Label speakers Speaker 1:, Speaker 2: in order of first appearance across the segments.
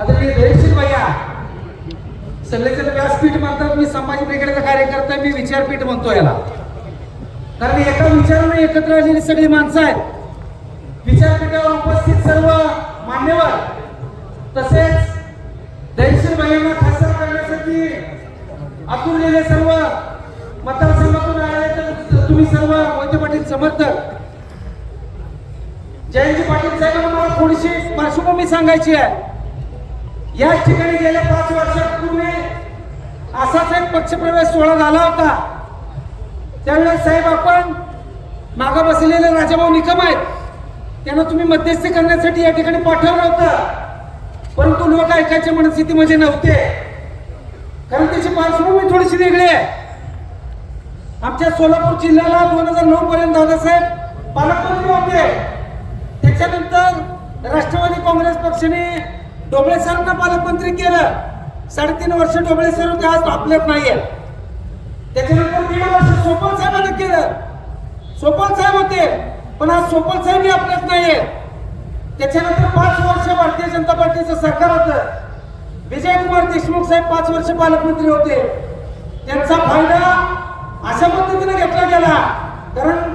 Speaker 1: आता मी धैर्यशील भैया. सगळेजण व्यासपीठ म्हणतात मी समाज ब्रिगेडचा कार्यकर्ता मी विचारपीठ म्हणतो याला. कारण एका विचाराने एकत्र आलेली सगळी माणसं आहेत. विचारपीठावर उपस्थित सर्व मान्यवर. तसेच धैर्यशील भैयांना खासदार करण्यासाठी आतुरलेले सर्व मतदारसंघातून आले तर तुम्ही सर्व मोहिते पाटील समर्थक. जयंती पाटील साहेबांना मला थोडीशी पार्श्वभूमी सांगायची आहे. या ठिकाणी गेल्या पाच वर्षापूर्वी असाच एक पक्षप्रवेश सोहळा झाला होता. त्यावेळेस साहेब आपण मागं बसलेले राजाभाऊ निकम आहेत. त्यांना तुम्ही मध्यस्थी करण्यासाठी या ठिकाणी पाठवलं होतं. परंतु लोक ऐकायच्या मनस्थितीमध्ये नव्हते. कारण त्याची पार्श्वभूमी थोडीशी वेगळी आहे. आमच्या सोलापूर जिल्ह्याला दोन हजार नऊ पर्यंत दादासाहेब पालकमंत्री होते. त्याच्यानंतर राष्ट्रवादी काँग्रेस पक्षाने डोबळे सरांना पालकमंत्री केलं. साडेतीन वर्ष डोबळे सर होते आज आपल्यात नाहीये. त्याच्यानंतर दीड वर्ष सोपल साहेबांना केलं. सोपल साहेब होते पण आज सोपल साहेबही आपल्यात नाहीये. त्याच्यानंतर पाच वर्ष भारतीय जनता पार्टीचं सरकार होतं. विजयकुमार देशमुख साहेब पाच वर्ष पालकमंत्री होते. त्यांचा फायदा अशा पद्धतीने घेतला गेला. कारण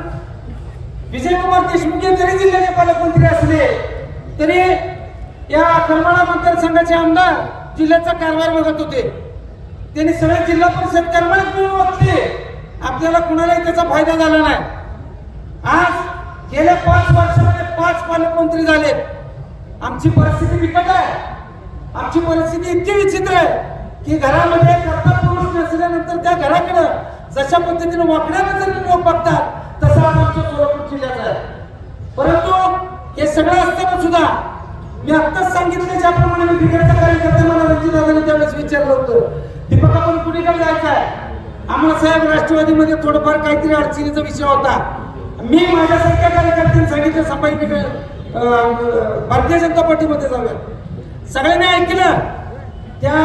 Speaker 1: विजयकुमार देशमुख हे जरी जिल्ह्याचे पालकमंत्री असले तरी या करमाळा मतदारसंघाचे आमदार जिल्ह्याचा कारभार बघत होते. त्यांनी सगळे जिल्हा परिषद करमाळ्यात मिळून वाचले आपल्याला कुणालाही त्याचा फायदा झाला नाही. आज गेल्या पाच वर्षामध्ये पाच पालकमंत्री झालेत. आमची परिस्थिती बिकट आहे. आमची परिस्थिती इतकी विचित्र आहे की घरामध्ये कर्ता पुरुष नसल्यानंतर त्या घराकडं जशा पद्धतीने वाकड्या नजरेने लोक बघतात तसा आज आमच्या सोलापूर जिल्ह्यात आहे. परंतु हे सगळं असताना सुद्धा मी आत्ताच सांगितलं ज्याप्रमाणे मी बिघडचा कार्यकर्ता मला रणजित दादाने त्यावेळेस विचारलं होतं. दीपक आपण कुणीकडे जायचं आहे? आम्हाला साहेब राष्ट्रवादीमध्ये थोडंफार काहीतरी अडचणीचा विषय होता. मी माझ्यासारख्या कार्यकर्त्यांनी सांगितलं संभाजी ब्रिगेड, भारतीय जनता पार्टीमध्ये जाऊया सगळ्यांनी ऐकलं? त्या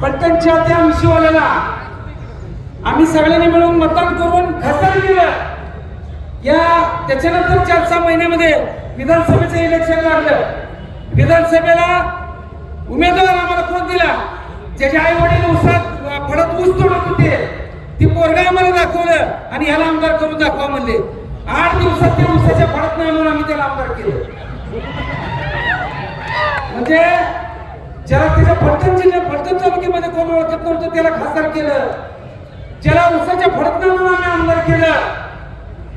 Speaker 1: फलटणच्या त्या मिशीवाल्याला आम्ही सगळ्यांनी मिळून मतदान करून खासदार केलं. या त्याच्यानंतर चार सहा महिन्यामध्ये विधानसभेचं इलेक्शन लागलं. विधानसभेला उमेदवार आम्हाला कोण दिला? ज्याचे आई वडील उसात फडत ऊस तोडत होते ती पोरगा आम्हाला दाखवलं आणि याला आमदार करून दाखवा म्हणले. आठ दिवसात ते उसाच्या फडत नाही म्हणून आम्ही त्याला आमदार केलं. म्हणजे ज्याला त्याच्या फलटण जिल्ह्यात फलटण तालुक्यामध्ये कोण ओळखत नव्हतं त्याला खासदार केलं. ज्याला उसाच्या फडत नाही म्हणून आम्ही आमदार केलं.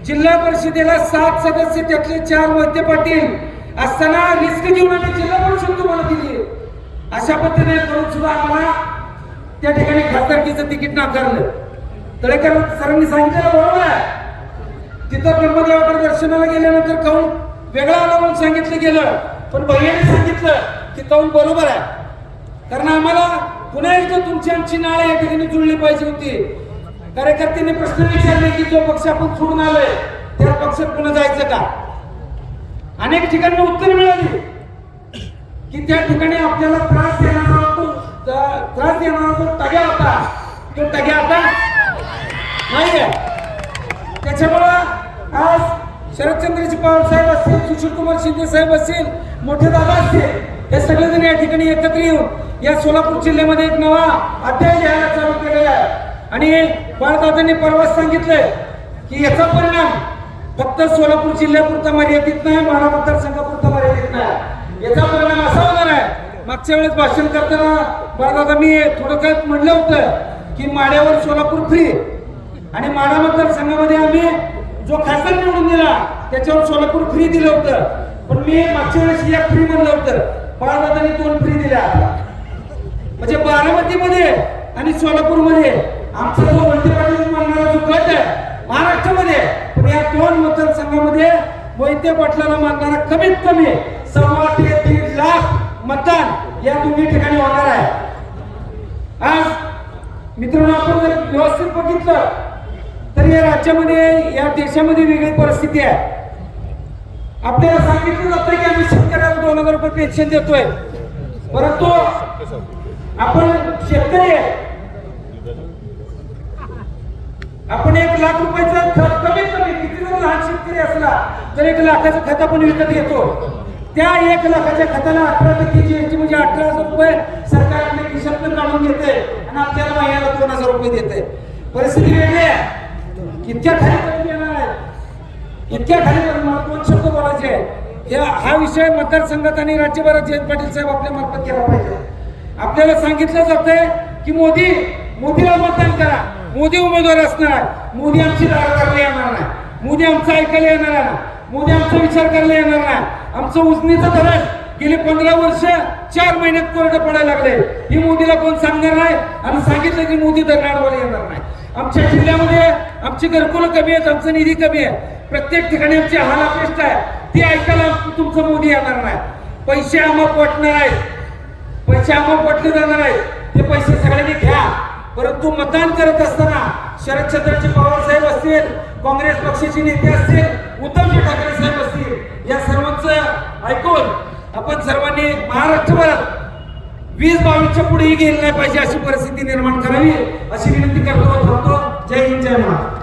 Speaker 1: जिल्हा परिषदेला सात सदस्य त्यातले चार मोहिते पाटील असताना रिस्क घेऊन आम्ही जिल्हा परिषद तुम्हाला दिली. अशा पद्धतीने करून सुद्धा आम्हाला त्या ठिकाणी खासदारकीचं तिकीट नाकारलं. तळेकर सरांनी सांगितलेलं बरोबर आहे. तिथं ब्रह्मदेवाकडे दर्शनाला गेल्यानंतर कौन वेगळा आला म्हणून सांगितलं गेलं. पण भैयाने सांगितलं की कौन बरोबर आहे. कारण आम्हाला पुन्हा एकदा तुमची आमची नाळ या ठिकाणी जुळली पाहिजे होती. कार्यकर्त्यांनी प्रश्न विचारले की जो पक्ष आपण सोडून आलोय त्या पक्षात पुन्हा जायचं का? अनेक ठिकाणी उत्तर मिळाली. की त्या ठिकाणी आपल्याला त्रास देणारा तो त्रास देणारा तो टग्या होता तो टग्या आता नाहीये. त्याच्यामुळं आज शरदचंद्रजी पवार साहेब असतील सुशील कुमार शिंदे साहेब असतील मोठे दादा असतील हे सगळेजण या ठिकाणी एकत्र येऊन या सोलापूर जिल्ह्यामध्ये एक नवा अध्याय लिहायला चालू केलेला आहे. आणि बाळदादांनी परवाच सांगितलंय की याचा परिणाम फक्त सोलापूर जिल्ह्यापुरता मर्यादित नाही माडा मतदारसंघापुरता मर्यादित नाही. याचा परिणाम असा होणार आहे मागच्या वेळेस भाषण करताना बाळदादा मी थोडं काय म्हणलं होतं की माड्यावर सोलापूर फ्री आणि माडा मतदारसंघामध्ये आम्ही जो खासदार निवडून दिला त्याच्यावर सोलापूर फ्री दिलं होतं. पण मी मागच्या वेळेस या फ्री म्हणलं होतं. बाळदादांनी दोन फ्री दिल्या. म्हणजे बारामतीमध्ये आणि सोलापूरमध्ये आमचा जो वंदे पाटील म्हणणारा जो गट आहे महाराष्ट्रामध्ये पण या दोन मतदारसंघामध्ये मोहिते पाटलाला मानणारा कमीत कमी सव्वा ते दीड लाख मतदान या दोन्ही ठिकाणी होणार आहे. आज मित्रांनो आपण जर व्यवस्थित बघितलं तर या राज्यामध्ये या देशामध्ये वेगळी परिस्थिती आहे. आपल्याला सांगितलं जातं की आम्ही शेतकऱ्याला दोन हजार रुपये पेन्शन देतोय. परंतु आपण शेतकरी आहे आपण एक लाख रुपयाचं खत कमीत कमी किती जर लहान शेतकरी असला तर एक लाखाचं खत आपण विकत घेतो. त्या एक लाखाच्या खताला अठरा टक्के जीएसटी म्हणजे अठरा हजार रुपये सरकार आपल्या खिशातून काढून घेते आणि आपल्याला महिन्याला दोन हजार रुपये देते परिस्थिती वेगळी आहे. इतक्या खाली पर्यंत येणार आहे इतक्या खाली पर्यंत मला दोन शब्द बोलायचे या हा विषय मतदारसंघात आणि राज्यभरात जयंत पाटील साहेब आपल्या मार्फत केला पाहिजे. आपल्याला सांगितलं जातंय की मोदी मोदीला मतदान करा. मोदी उमेदवार असणार आहे. मोदी आमची दारा करायला येणार नाही. मोदी आमचं ऐकायला येणार नाही. मोदी आमचा विचार करायला येणार नाही. आमचं उजनीचं धरण गेले पंधरा वर्ष चार महिन्यात कोरडं पडायला लागले. ही मोदीला कोण सांगणार नाही? आणि सांगितलं की मोदी धरणाडवाला येणार नाही. आमच्या जिल्ह्यामध्ये आमची घरकुलं कमी आहेत आमचा निधी कमी आहे. प्रत्येक ठिकाणी आमची हाल अपेष्ट आहे. ती ऐकायला तुमचं मोदी येणार नाही. पैसे आम्हाला पटणार आहेत. पैसे आम्हाला पटले जाणार आहेत. ते पैसे सगळ्यांनी घ्या. परंतु मतदान करत असताना शरदचंद्रजी पवार साहेब असतील काँग्रेस पक्षाचे नेते असतील उद्धवजी ठाकरे साहेब असतील या सर्वांचं ऐकून आपण सर्वांनी महाराष्ट्रभरात वीस बावीसच्या पुढेही गेली नाही पाहिजे अशी परिस्थिती निर्माण करावी अशी विनंती करतो थांबतो. जय हिंद जय महाराष्ट्र.